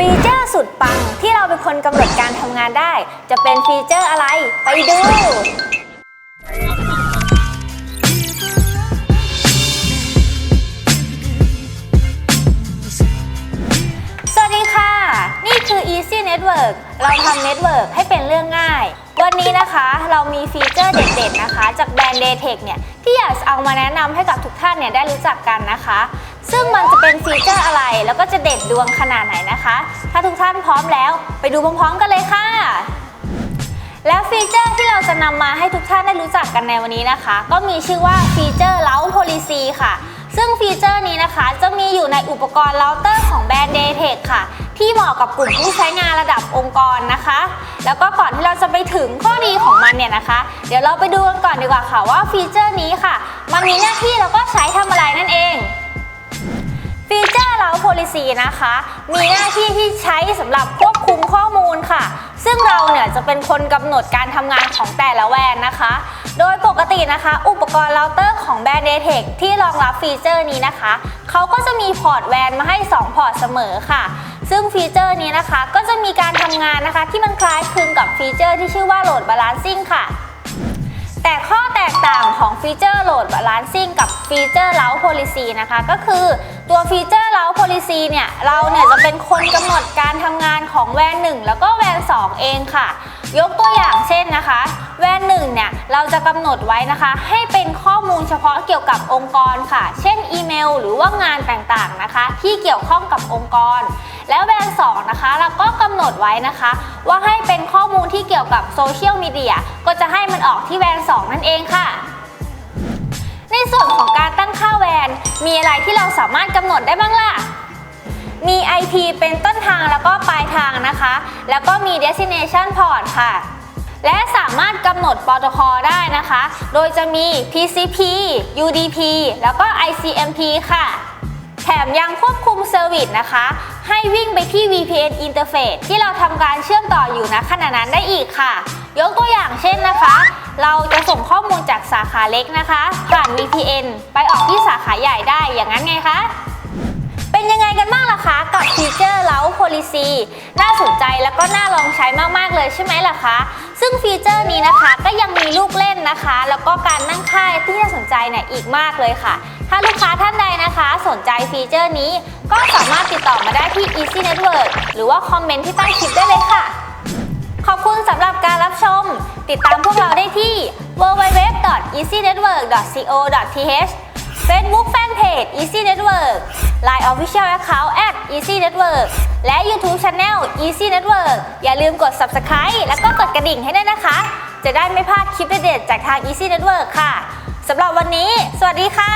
ฟีเจอร์สุดปังที่เราเป็นคนกำหนดการทำงานได้ จะเป็นฟีเจอร์อะไรไปดู สวัสดีค่ะ นี่คือ Easy Network เราทำ Network ให้เป็นเรื่องง่าย วันนี้นะคะเรามีฟีเจอร์เด็ดๆนะคะ จากแบรนด์ Daytech เนี่ยที่อยากจะเอามาแนะนำให้กับทุกท่านเนี่ยได้รู้จักกันนะคะ ซึ่งมันจะเป็นฟีเจอร์ แล้วก็จะเด็ดดวงขนาดไหนนะคะ ถ้าทุกท่านพร้อมแล้ว ไปดูพร้อมๆกันเลยค่ะ และฟีเจอร์ที่เราจะนำมาให้ทุกท่านได้รู้จักกันในวันนี้นะคะ ก็มีชื่อว่าฟีเจอร์เล้า policy ค่ะ ซึ่งฟีเจอร์นี้นะคะ จะมีอยู่ในอุปกรณ์เราเตอร์ของแบรนด์ Daytech ค่ะ ที่เหมาะกับกลุ่มผู้ใช้งานระดับองค์กรนะคะ แล้วก็ก่อนที่เราจะไปถึงข้อดีของมันเนี่ยนะคะ เดี๋ยวเราไปดูกันก่อนดีกว่าค่ะว่าฟีเจอร์นี้ค่ะ มันมีหน้าที่แล้วก็ใช้ทำอะไรนั่นเอง ฟีเจอร์เรา policy นะคะ มีหน้าที่ที่ใช้สำหรับควบคุมข้อมูลค่ะ ซึ่งเราเนี่ยจะเป็นคนกำหนดการทำงานของแต่ละแวนนะคะ โดยปกตินะคะ อุปกรณ์เราเตอร์ของแบรนด์ Daytech ที่รองรับฟีเจอร์นี้นะคะ เขาก็จะมีพอร์ตแวนมาให้ 2 พอร์ตเสมอค่ะ ซึ่งฟีเจอร์นี้นะคะ ก็จะมีการทำงานนะคะ ที่มันคล้ายคลึงกับฟีเจอร์ที่ชื่อว่า Load Balancing ค่ะแต่ข้อแตกต่างของฟีเจอร์โหลด balancing กับฟีเจอร์เล้า policy นะคะ ก็คือ ตัวฟีเจอร์เล้า policy เนี่ยเราเนี่ยจะเป็นคนกำหนดการทำงานของแวน 1 แล้วก็แวน 2 เองค่ะ ยกตัวอย่างเช่นนะคะ แวน1เนี่ยเราจะกำหนดไว้นะคะ ให้เป็นข้อมูลเฉพาะเกี่ยวกับองค์กรค่ะ เช่นอีเมล หรือว่างานต่างๆนะคะ ที่เกี่ยวข้องกับองค์กร แล้วแบรน2นะคะเราก็กำหนดไว้นะคะ ว่าให้เป็นข้อมูลที่เกี่ยวกับโซเชียลมีเดียก็จะให้มันออกที่แบรน2นั่นเองค่ะ ส่วนของการตั้งค่าแวนมีอะไรที่เราสามารถกำหนดได้บ้างล่ะ มี IP เป็นต้นทางแล้วก็ปลายทางนะคะ แล้วก็มี destination port ค่ะ และสามารถกำหนดโปรโตคอลได้นะคะ โดยจะมี TCP UDP แล้วก็ ICMP ค่ะ แถมยังควบคุมเซอร์วิสนะคะ ให้วิ่งไปที่ VPN Interface ที่เราทำการเชื่อมต่ออยู่ณขณะนั้นได้อีกค่ะ ยกตัวอย่างเช่นนะคะ เราจะส่งข้อมูลจากสาขาเล็กนะคะ ผ่าน VPN ไปออกที่สาขาใหญ่ได้อย่างนั้นไงคะ เป็นยังไงกันบ้างล่ะคะ กับฟีเจอร์เล้า policy น่าสนใจแล้วก็น่าลองใช้มาก ๆ เลยใช่ไหมล่ะคะ ซึ่งฟีเจอร์นี้นะคะก็ยังมีลูกเล่นนะคะ แล้วก็การนั่งค่ายที่น่าสนใจเนี่ยอีกมากเลยค่ะ ถ้าลูกค้าท่านใดนะคะ สนใจฟีเจอร์นี้ ก็สามารถติดต่อมาได้ที่ Easy Network หรือว่าคอมเมนต์ที่ใต้คลิปได้เลยค่ะ ขอบคุณสำหรับการรับชม ติดตามพวกเราได้ที่ www.easynetwork.co.th Facebook Fanpage Easy Network Line Official Account at Easy Network และ YouTube Channel Easy Network อย่าลืมกด Subscribe แล้วก็กดกระดิ่งให้ด้วยนะคะ จะได้ไม่พลาดคลิปเด็ดๆจากทาง Easy Network ค่ะสำหรับวันนี้ สวัสดีค่ะ